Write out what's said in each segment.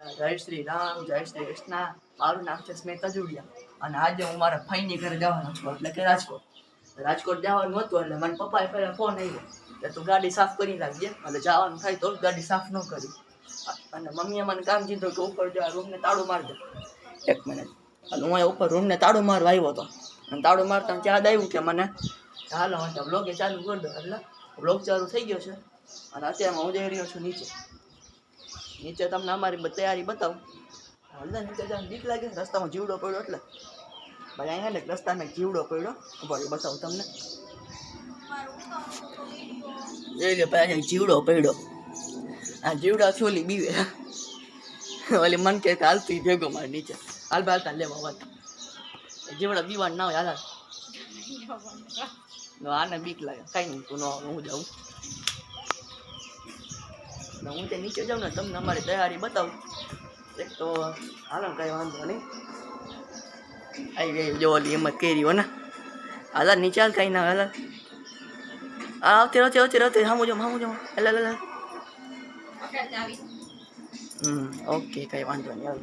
જય શ્રી રામ, જય શ્રી કૃષ્ણ. મારું નામ છે સ્મિતા અજુડિયા અને આજે હું મારા ભાઈની ઘરે જવાનો છું. એટલે કે રાજકોટ. રાજકોટ જવાનું હતું એટલે મને પપ્પાએ પહેલાં ફોન આવ્યો કે તું ગાડી સાફ કરી નાખજે એટલે જવાનું થાય તો ગાડી સાફ ન કરી. અને મમ્મીએ મને કામ કીધું કે ઉપર જવા રૂમને તાળું મારજો. એક મિનિટ એટલે હું ઉપર રૂમને તાળું મારવા આવ્યો હતો. અને તાળું મારતા યાદ આવ્યું કે મને હાલો વાંધો બ્લોગે ચાલુ કરી દો એટલે બ્લોગ ચાલુ થઈ ગયો છે. અને અત્યારે હું જઈ રહ્યો છું નીચે. નીચે તમને અમારી તૈયારી બતાવું. હળદર નીચે જવાનું બીક લાગે રસ્તામાં જીવડો પડ્યો એટલે. ભાઈ અહીંયા ને રસ્તામાં જીવડો પડ્યો. ઊભા બતાવું તમને. લે ભાઈ અહીંયા જીવડો પડ્યો. આ જીવડા છોલી બીવે. ઓલી મન કે હાલતી ભેગો મારે નીચે. હાલ ભાઈ હાલતા લેવા વાત. જીવડા બીવાન ના હોય હાલ. નો. આને બીક લાગે. કાંઈ નહીં તું ન હું જાઉં. ને હું ત્યાં નીચે જાઉં ને તમને અમારી તૈયારી બતાવું. એક તો હાલો કાંઈ વાંધો નહીં. આવી ગઈ જો ઓલી કરી હો ને. હાલા નીચે હાલ કાંઈ ના હાલા. હા, આવતી આવતી આવતી આવતી હામું જાઉં હામું જાઉં. એટલે એટલે હમ, ઓકે, કાંઈ વાંધો નહીં, હાલ.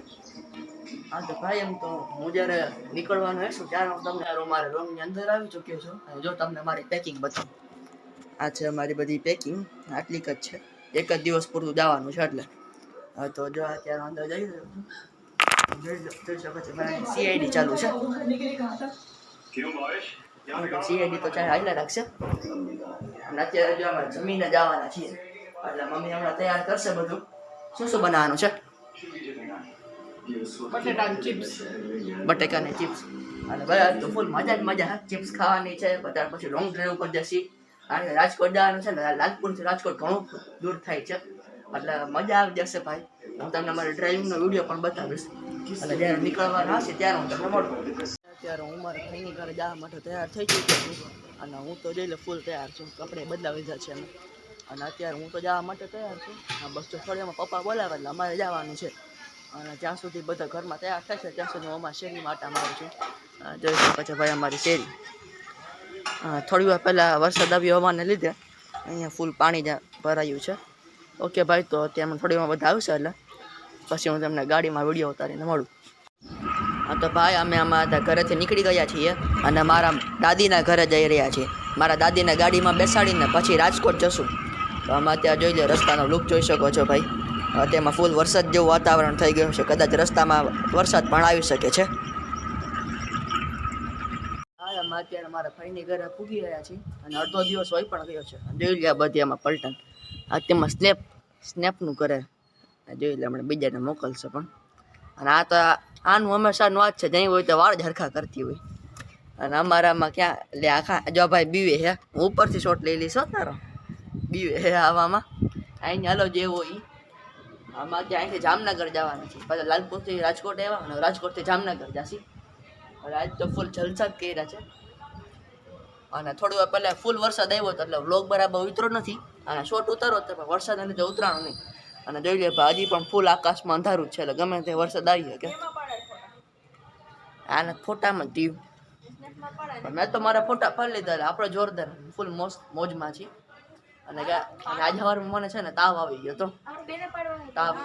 હા, તો ભાઈ, એમ તો હું જ્યારે નીકળવાનું હશું ત્યારે હું તમને મારે રૂમની અંદર આવી ચૂક્યો છું. અને જો તમને મારી પેકિંગ બતાવું. આ છે અમારી બધી પેકિંગ આટલીક જ છે. એક જ દિવસ પૂરતું જવાનું છે એટલે. હા તો જો અત્યારે અંદર જઈ જોઈ જોઈ શકો છો. સીઆઈડી ચાલુ છે. સીઆઈડી તો ચાલે હાઈલા રાખશે. અને અત્યારે જો અમે જમીને જવાના છીએ એટલે મમ્મી હમણાં તૈયાર કરશે બધું. શું શું બનાવવાનું છે? બટેટાની ચિપ્સ. બટેકાની ચિપ્સ. અને બરાબર તો ફૂલ મજા જ મજા. ચિપ્સ ખાવાની છે બધા પછી લોંગ ડ્રાઈવ ઉપર જશી. કે રાજકોટ જવાનું છે ને લાલપુરથી રાજકોટ ઘણું દૂર થાય છે. એટલે મજા આવી જશે ભાઈ. હું તમને મારા ડ્રાઇવિંગનો વીડિયો પણ બતાવીશ. અને જ્યારે નીકળવાના હશે ત્યારે હું તમને મળું. અત્યારે હું મારા ભાઈની ઘરે જવા માટે તૈયાર થઈ ચૂક્યો છું અને હું તો જઈ લે ફૂલ તૈયાર છું. કપડે બદલાવી દીધા છે અમે અને અત્યારે હું તો જવા માટે તૈયાર છું. આ બસ તો થોડીમાં પપ્પા બોલાવે એટલે અમારે જવાનું છે. અને જ્યાં સુધી બધા ઘરમાં તૈયાર થશે ત્યાં સુધી હું અમારા શેરીમાં આટા મારું છું. જોઈશું પછી ભાઈ અમારી શેરી. થોડી વાર પહેલાં વરસાદ આવ્યો હોવાને લીધે. અહીંયા ફૂલ પાણી ભરાયું છે. ઓકે ભાઈ, તો થોડી વાર બધા આવશે એટલે પછી હું તમને ગાડીમાં વીડિયો ઉતારીને મળું. હા, તો ભાઈ, અમે અમારા ઘરેથી નીકળી ગયા છીએ અને મારા દાદીના ઘરે જઈ રહ્યા છીએ. મારા દાદીને ગાડીમાં બેસાડીને પછી રાજકોટ જશું. તો અમે ત્યાં જોઈ લો રસ્તાનો લુક જોઈ શકો છો ભાઈ. તેમાં ફૂલ વરસાદ જેવું વાતાવરણ થઈ ગયું છે. કદાચ રસ્તામાં વરસાદ પણ આવી શકે છે. અમે અત્યારે મારા ભાઈની ઘરે પૂગી રહ્યા છીએ અને અડધો દિવસ હોય પણ ગયો છે. જોઈ લે બધી આમાં પલટન. આ તેમાં સ્નેપ, સ્નેપનું કરે જોઈ લે હમણાં બીજાને મોકલશે પણ. અને આ તો આનું હંમેશાનું વાત છે. જઈ હોય તો વાળ જ હરખા કરતી હોય. અને અમારામાં ક્યાં, લે આખા, જો ભાઈ બીવે હે. હું ઉપરથી શોટ લઈ લઈશ તારો. બીવે હે આવામાં. અહીં હાલો જેવો એ ત્યાં અહીંથી જામનગર જવાના છે. પછી લાલપુરથી રાજકોટ આવ્યા અને રાજકોટથી જામનગર જાસી હવે આજ તો ફૂલ જલસા જ કર્યા છે. અને થોડું પહેલાં ફૂલ વરસાદ આવ્યો હતો એટલે વ્લોગ બરાબર ઉતરો નથી. અને શોટ ઉતારો તો પણ વરસાદને જો ઉતરાણો નહીં. અને જોઈ લે હજી પણ ફૂલ આકાશમાં અંધારું છે એટલે ગમે તે વરસાદ આવી શકે આને ફોટામાં દીવ. મેં તો મારા ફોટા પાડી લીધા આપણે જોરદાર ફૂલ મોજ મોજમાં છીએ. અને કા- અને આજે સવારમાં મને છે ને તાવ આવી ગયો તો તાવ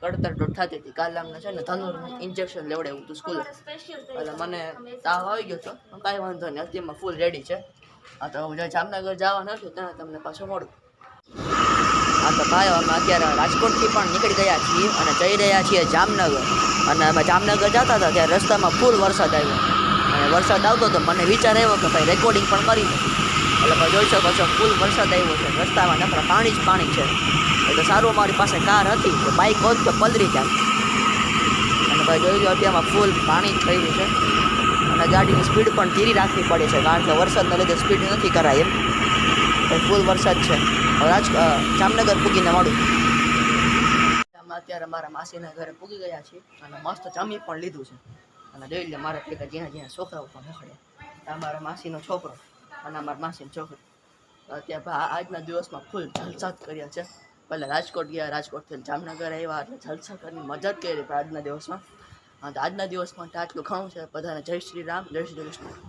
એટલે કડતર થતી હતી. કાલ અમને છે ને ધનુરનું ઇન્જેક્શન લેવડાવ્યું હતું સ્કૂલે એટલે મને તાવ આવી ગયો હતો. કાંઈ વાંધો નહીં અત્યારમાં ફૂલ રેડી છે. હા તો હું જામનગર જવાના હતું ત્યાં તમને પાછો મળું. હા તો ભાઈ અમે અત્યારે રાજકોટથી પણ નીકળી ગયા છીએ અને જઈ રહ્યા છીએ જામનગર. અને અમે જામનગર જતા હતા ત્યારે રસ્તામાં ફૂલ વરસાદ આવ્યો. અને વરસાદ આવતો તો મને વિચાર આવ્યો કે ભાઈ રેકોર્ડિંગ પણ કરી એટલે ભાઈ જોઈ શકો ફૂલ વરસાદ આવ્યો છે. રસ્તામાં નકરા પાણી જ પાણી છે. એટલે સારું મારી પાસે કાર હતી, તો બાઇક હોત તો પલરી જાય. અને ભાઈ જોઈ લો અત્યારમાં ફૂલ પાણી જ થયું છે. અને ગાડીની સ્પીડ પણ ધીરી રાખવી પડે છે, કારણ કે વરસાદના લીધે સ્પીડ નથી કરાય એમ. પણ ફૂલ વરસાદ છે. રાજ જામનગર પૂગીને મળું. અત્યારે મારા માસીના ઘરે પૂગી ગયા છીએ. અને મસ્ત જમી પણ લીધું છે. અને જોઈ લે, મારા ભેગા જ્યાં જ્યાં છોકરાઓ પણ રખડ્યા આ મારા માસીનો છોકરો અને અમારા માસીનો છોકરો. અત્યારે આજના દિવસમાં ફૂલ જલસા કર્યા છે. પહેલાં રાજકોટ ગયા રાજકોટથી જામનગર આવ્યા, એટલે જલસા કરીને મજા કરી આજના દિવસમાં. આજના દિવસમાં આટલું ઘણું છે, બધાને જય શ્રી રામ, જય શ્રી કૃષ્ણ.